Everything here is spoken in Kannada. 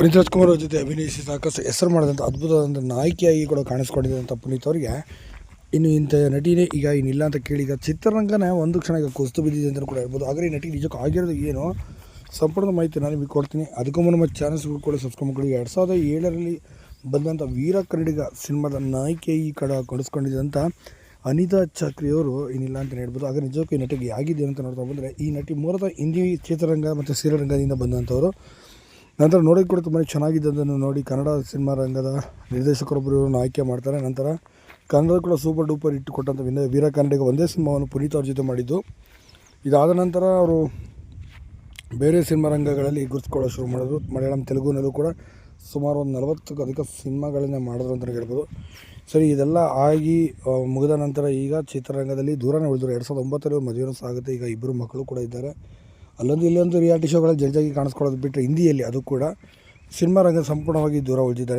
ಪುನೀತ್ ರಾಜ್ಕುಮಾರ್ ಅವ್ರ ಜೊತೆ ಅಭಿನಯಿಸಿ ಸಾಕಷ್ಟು ಹೆಸರು ಮಾಡಿದಂಥ ಅದ್ಭುತವಾದಂಥ ನಾಯಕಿಯಾಗಿ ಕೂಡ ಕಾಣಿಸ್ಕೊಂಡಿದ್ದಂಥ ಪುನೀತ್ ಅವರಿಗೆ. ಇನ್ನು ಇಂಥ ನಟಿನೇ ಈಗ ಇನ್ನಿಲ್ಲ ಅಂತ ಕೇಳಿ, ಈಗ ಚಿತ್ರರಂಗನೇ ಒಂದು ಕ್ಷಣ ಈಗ ಕುಸಿದು ಬಿದ್ದಿದೆ ಅಂತ ಕೂಡ ಹೇಳ್ಬೋದು. ಆದರೆ ಈ ನಟಿ ನಿಜಕ್ಕೂ ಆಗಿರೋದು ಏನು? ಸಂಪೂರ್ಣ ಮಾಹಿತಿ ನಾನು ನಿಮಗೆ ಕೊಡ್ತೀನಿ. ಅದಕ್ಕೂ ಮುನ್ನ ನಮ್ಮ ಚಾನಲ್ಸ್ಗಳು ಕೂಡ ಸಬ್ಸ್ಕ್ರೈಬ್ ಮಾಡ್ಕೊಳ್ಳಿ. ಎರಡು ಸಾವಿರದ ಏಳರಲ್ಲಿ ಬಂದಂಥ ವೀರ ಕನ್ನಡಿಗ ಸಿನಿಮಾದ ನಾಯಕಿಯಾಗಿ ಕಡ ಕೊಡಿಸ್ಕೊಂಡಿದ್ದಂಥ ಅನಿತಾ ಚಾಕ್ರಿಯವರು ಏನಿಲ್ಲ ಅಂತ ಹೇಳ್ಬೋದು. ಆದರೆ ನಿಜಕ್ಕೂ ಈ ನಟಿಗೆ ಆಗಿದೆ ಅಂತ ನೋಡ್ತಾ ಬಂದರೆ, ಈ ನಟಿ ಮೂಲತಃ ಹಿಂದಿ ಚಿತ್ರರಂಗ ಮತ್ತು ಸೀರೆರಂಗದಿಂದ ಬಂದಂಥವರು. ನಂತರ ನೋಡಿ ಕೂಡ ತುಂಬಾ ಚೆನ್ನಾಗಿದ್ದದನ್ನು ನೋಡಿ ಕನ್ನಡ ಸಿನಿಮಾ ರಂಗದ ನಿರ್ದೇಶಕರೊಬ್ಬರು ಇವರನ್ನು ಆಯ್ಕೆ ಮಾಡ್ತಾರೆ. ನಂತರ ಕನ್ನಡ ಕೂಡ ಸೂಪರ್ ಡೂಪರ್ ಇಟ್ಟು ಕೊಟ್ಟಂಥ ವಿನ ವೀರ ಕನ್ನಡಿಗ ಒಂದೇ ಸಿನಿಮಾವನ್ನು ಪುನೀತ್ ಅವ್ರ ಜೊತೆ ಮಾಡಿದ್ದು. ಇದಾದ ನಂತರ ಅವರು ಬೇರೆ ಸಿನಿಮಾ ರಂಗಗಳಲ್ಲಿ ಗುರುತಿಸ್ಕೊಳ್ಳೋ ಶುರು ಮಾಡಿದ್ರು. ಮಲಯಾಳಂ, ತೆಲುಗುನಲ್ಲೂ ಕೂಡ ಸುಮಾರು ಒಂದು ನಲವತ್ತಕ್ಕೂ ಅಧಿಕ ಸಿನಿಮಾಗಳನ್ನ ಮಾಡಿದ್ರು ಅಂತಲೇ ಹೇಳ್ಬೋದು. ಸರಿ, ಇದೆಲ್ಲ ಆಗಿ ಮುಗಿದ ನಂತರ ಈಗ ಚಿತ್ರರಂಗದಲ್ಲಿ ದೂರನೇ ಉಳಿದ್ರು ಎರಡು ಸಾವಿರದ ಒಂಬತ್ತರಲ್ಲಿ ಮದುವೆನೂ ಸಾಗುತ್ತೆ. ಈಗ ಇಬ್ಬರು ಮಕ್ಕಳು ಕೂಡ ಇದ್ದಾರೆ. ಅಲ್ಲೊಂದು ಇಲ್ಲೊಂದು ರಿಯಾಲಿಟಿ ಶೋಗಳಲ್ಲಿ ಜಡ್ಜಾಗಿ ಕಾಣಿಸ್ಕೊಳ್ಳೋದು ಬಿಟ್ಟರೆ ಹಿಂದಿಯಲ್ಲಿ ಅದು ಕೂಡ ಸಿನಿಮಾ ರಂಗ ಸಂಪೂರ್ಣವಾಗಿ ದೂರ ಉಳಿದಿದ್ದಾರೆ.